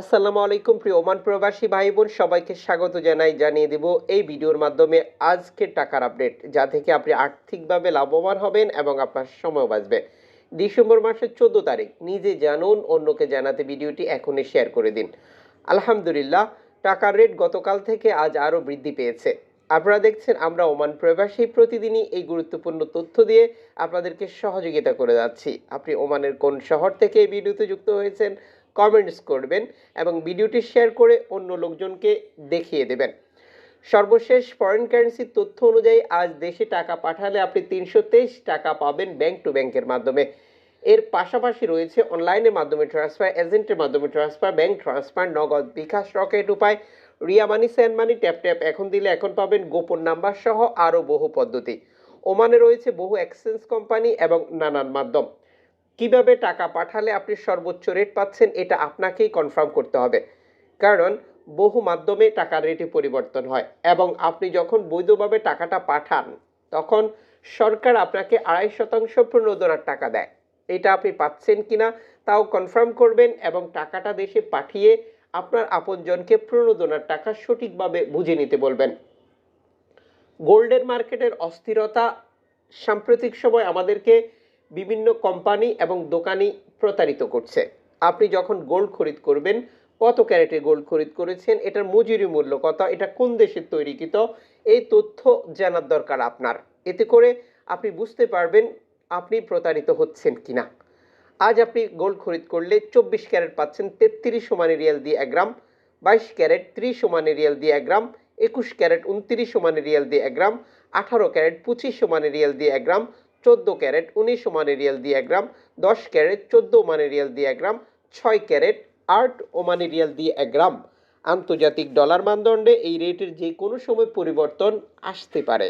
আসসালামু আলাইকুম প্রিয় ওমান প্রবাসী ভাই বোন, সবাইকে স্বাগত জানাই, জানিয়ে দেব এই ভিডিওর মাধ্যমে আজকের টাকার আপডেট, যা থেকে আপনি আর্থিকভাবে লাভবান হবেন এবং আপনার সময় বাঁচবে। ডিসেম্বর মাসের চোদ্দ তারিখ, নিজে জানুন, অন্যকে জানাতে ভিডিওটি এখনই শেয়ার করে দিন। আলহামদুলিল্লাহ, টাকার রেট গতকাল থেকে আজ আরও বৃদ্ধি পেয়েছে। আপনারা দেখছেন, আমরা ওমান প্রবাসী প্রতিদিনই এই গুরুত্বপূর্ণ তথ্য দিয়ে আপনাদেরকে সহযোগিতা করে যাচ্ছি। আপনি ওমানের কোন শহর থেকে এই ভিডিওতে যুক্ত হয়েছেন কমেন্টস করবেন এবং ভিডিওটি শেয়ার করে অন্য লোকজনকে দেখিয়ে দেবেন। সর্বশেষ ফরেন কারেন্সির তথ্য অনুযায়ী আজ দেশে টাকা পাঠালে আপনি তিনশো তেইশ টাকা পাবেন ব্যাংক টু ব্যাংকের মাধ্যমে। এর পাশাপাশি রয়েছে অনলাইনের মাধ্যমে ট্রান্সফার এজেন্টের মাধ্যমে ট্রান্সফার ব্যাংক ট্রান্সফার নগদ বিকাশ রকেট উপায়, Ria money send money tap tap এখন দিলে এখন পাবেন গোপন নাম্বার সহ আরও বহু পদ্ধতি। ওমানে রয়েছে বহু এক্সচেঞ্জ কোম্পানি এবং নানান মাধ্যম। কীভাবে টাকা পাঠালে আপনি সর্বোচ্চ রেট পাচ্ছেন, এটা আপনাকেই কনফার্ম করতে হবে। কারণ বহু মাধ্যমে টাকার রেটে পরিবর্তন হয় এবং আপনি যখন বৈধভাবে টাকাটা পাঠান, তখন সরকার আপনাকে আড়াই শতাংশ প্রণোদনার টাকা দেয়। এটা আপনি পাচ্ছেন কিনা তাও কনফার্ম করবেন এবং টাকাটা দেশে পাঠিয়ে আপনার আপনজনকে প্রণোদনার টাকা সঠিকভাবে বুঝে নিতে বলবেন। গোল্ডের মার্কেটের অস্থিরতা সাম্প্রতিক সময় আমাদেরকে বিভিন্ন কোম্পানি এবং দোকানি প্রতারিত করছে। আপনি যখন গোল্ড খরিদ করবেন, কত ক্যারেটের গোল্ড খরিদ করেছেন, এটার মজুরি মূল্য কত, এটা কোন দেশের তৈরিকৃত, এই তথ্য জানার দরকার আপনার। এতে করে আপনি বুঝতে পারবেন আপনি প্রতারিত হচ্ছেন কিনা। আজ আপনি গোল্ড খরিদ করলে চব্বিশ ক্যারেট পাচ্ছেন তেত্রিশ সমানে রিয়াল দিয়ে এক গ্রাম, বাইশ ক্যারেট ত্রিশ সমানে রিয়াল দিয়ে এক গ্রাম, একুশ ক্যারেট উনত্রিশ সমানে রিয়াল দিয়ে এক গ্রাম, আঠারো ক্যারেট পঁচিশ সমানে রিয়াল দিয়ে এক গ্রাম চোদ্দ ক্যারেট, উনিশ ওমান রিয়াল দিয়ে এক গ্রাম দশ ক্যারেট, চোদ্দ ওমান রিয়াল দিয়ে এক গ্রাম ছয় ক্যারেট, আট ওমানি রিয়াল দিয়ে এক গ্রাম আন্তর্জাতিক ডলার মানদণ্ডে এই রেটের যে কোনো সময় পরিবর্তন আসতে পারে।